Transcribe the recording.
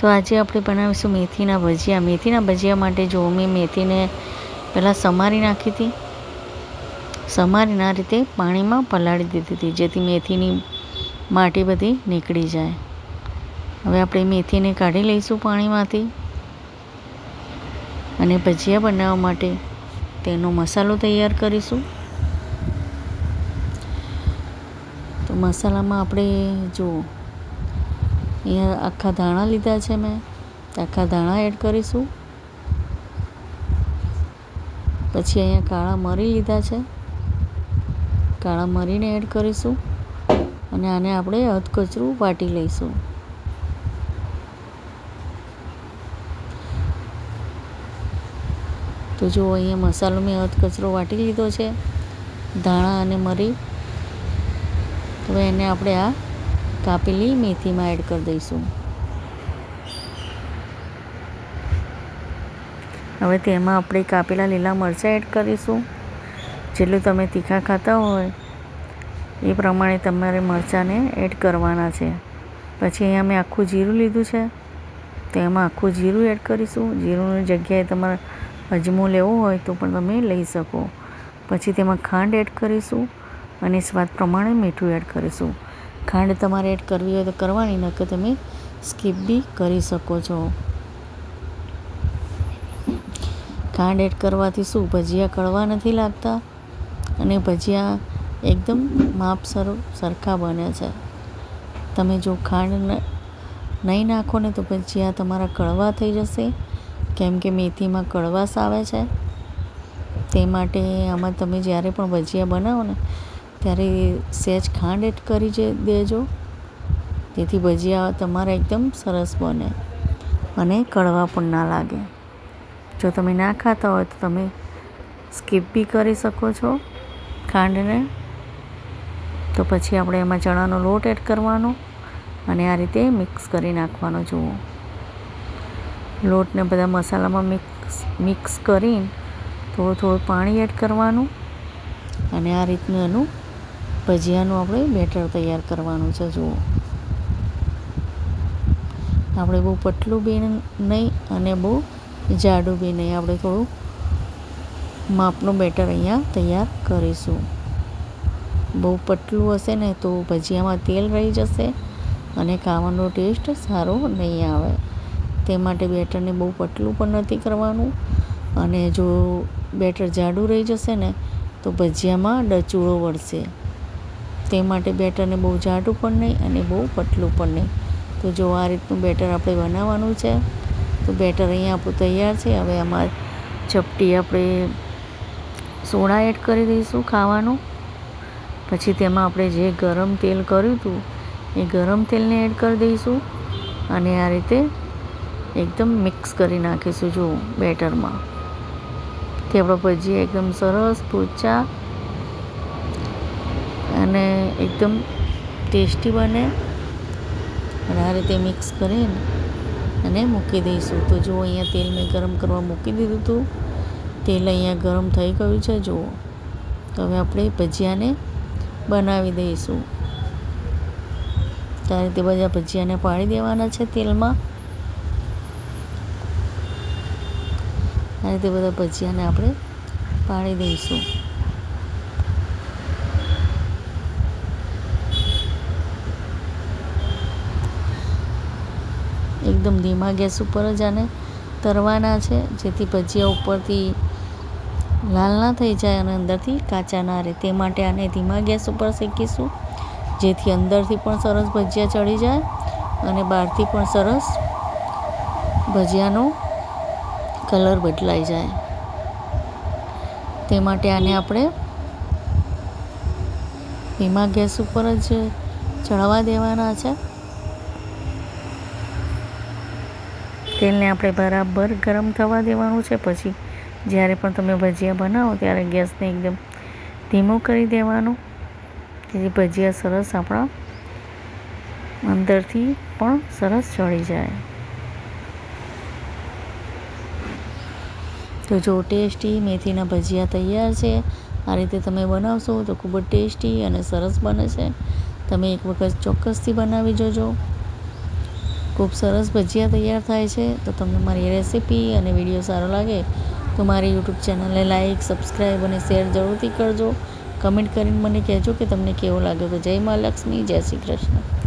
તો આજે આપણે બનાવીશું મેથીના ભજીયા. મેથીના ભજીયા માટે જો મેં મેથીને પહેલાં સમારી નાખી હતી. સમારીને રીતે પાણીમાં પલાળી દીધી હતી, જેથી મેથીની માટી બધી નીકળી જાય. હવે આપણે મેથીને કાઢી લઈશું પાણીમાંથી. અને ભજીયા બનાવવા માટે તેનો મસાલો તૈયાર કરીશું. તો મસાલામાં આપણે જો અહીંયા આખા ધાણા લીધા છે મેં. આખા ધાણા એડ કરીશું. પછી અહીંયા કાળા મરી લીધા છે. કાળા મરીને એડ કરીશું. અને આને આપણે અધકચરું વાટી લઈશું. તો જો અહીંયા મસાલો મેં અધકચરો વાટી લીધો છે. ધાણા અને મરી. તો એને આપણે આ કાપેલી મેથીમાં એડ કરી દઈશું. હવે તેમાં આપણે કાપેલા લીલા મરચાં એડ કરીશું. જેટલું તમે તીખા ખાતા હોય, એ પ્રમાણે તમારે મરચાંને એડ કરવાના છે. પછી અહીંયા મેં આખું જીરું લીધું છે, તો એમાં આખું જીરું એડ કરીશું. જીરુંની જગ્યાએ તમારે અજમો લેવો હોય તો પણ તમે લઈ શકો. પછી તેમાં ખાંડ એડ કરીશું અને સ્વાદ પ્રમાણે મીઠું એડ કરીશું. ખાંડ તમારે એડ કરવી હોય તો કરવાની, નકર તમે સ્કીપ બી કરી શકો છો. ખાંડ એડ કરવાથી શું? ભજીયા કડવા નથી લાગતા અને ભજીયા એકદમ માપસર સરખા બને છે. તમે જો ખાંડ નહીં નાખો ને તો ભજીયા તમારા કડવા થઈ જશે. કેમ કે મેથીમાં કડવાશ આવે છે. તે માટે આમાં તમે જ્યારે પણ ભજીયા બનાવો ને ત્યારે સહેજ ખાંડ એડ કરી જે દેજો. જેથી ભજીયા તમારા એકદમ સરસ બને અને કડવા પણ ના લાગે. જો તમે ના ખાતા હોય તો તમે સ્કીપ બી કરી શકો છો ખાંડને. તો પછી આપણે એમાં ચણાનો લોટ એડ કરવાનો અને આ રીતે મિક્સ કરી નાખવાનો જુઓ. લોટને બધા મસાલામાં મિક્સ મિક્સ કરીને થોડું થોડું પાણી એડ કરવાનું અને આ રીતનું એનું ભજીયાનું આપણે બેટર તૈયાર કરવાનું છે, જુઓ. આપણે બહુ પતલું બી નહીં અને બહુ જાડું બી નહીં. આપણે થોડું માપનું બેટર અહીંયા તૈયાર કરીશું. બહુ પતલું હશે ને તો ભજીયામાં તેલ રહી જશે અને ખાવાનો ટેસ્ટ સારો નહીં આવે. તે માટે બેટરને બહુ પતલું પણ નથી કરવાનું. અને જો બેટર જાડું રહી જશે ને તો ભજીયામાં ડચુળો વળશે. તે માટે બેટરને બહુ જાડું પણ નહીં અને બહુ પતલું પણ નહીં. તો જો આ રીતનું બેટર આપણે બનાવવાનું છે, તો બેટર અહીંયા આપણું તૈયાર છે. હવે આમાં ચપટી આપણે સોડા એડ કરી દઈશું ખાવાનું. પછી તેમાં આપણે જે ગરમ તેલ કર્યું હતું, એ ગરમ તેલને એડ કરી દઈશું અને આ રીતે એકદમ મિક્સ કરી નાખીશું જો બેટરમાં. તે આપણા ભજીયા એકદમ સરસ, પોચા અને એકદમ ટેસ્ટી બને. અને આ રીતે મિક્સ કરીને અને મૂકી દઈશું. તો જુઓ, અહીંયા તેલ મેં ગરમ કરવા મૂકી દીધું હતું. તેલ અહીંયા ગરમ થઈ ગયું છે, જુઓ. તો હવે આપણે ભજીયાને બનાવી દઈશું. તો આ રીતે બધા ભજીયાને પાડી દેવાના છે તેલમાં. આ રીતે બધા ભજીયાને આપણે પાડી દઈશું. એકદમ ધીમા ગેસ ઉપર જ આને તરવાના છે. જેથી ભજીયા ઉપરથી લાલ ના થઈ જાય અને અંદરથી કાચા ના રહે. તે માટે આને ધીમા ગેસ ઉપર શેકીશું, જેથી અંદરથી પણ સરસ ભજીયા ચડી જાય અને બહારથી પણ સરસ ભજીયાનો કલર બદલાઈ જાય. તે માટે આને આપણે ધીમા ગેસ ઉપર જ ચડવા દેવાના છે. તેલને આપણે બરાબર ગરમ થવા દેવાનું છે. પછી જ્યારે પણ તમે ભજીયા બનાવો ત્યારે ગેસને એકદમ ધીમો કરી દેવાનો. જેથી ભજીયા સરસ આપણા અંદરથી પણ સરસ ચડી જાય. તો જો ટેસ્ટી મેથીના ભજીયા તૈયાર છે. આ રીતે તમે બનાવશો તો ખૂબ જ ટેસ્ટી અને સરસ બને છે. તમે એક વખત ચોક્કસથી બનાવી જોજો. ખૂબ સરસ ભજીયા તૈયાર થાય છે, તો તમને મારી રેસીપી અને વીડિયો સારો લાગે, તો મારી યુટ્યુબ ચેનલને લાઇક સબસ્ક્રાઈબ અને શેર જરૂરથી કરજો. કમેન્ટ કરીને મને કહેજો કે તમને કેવો લાગ્યો તો જય મા લક્ષ્મી, જય શ્રી કૃષ્ણ.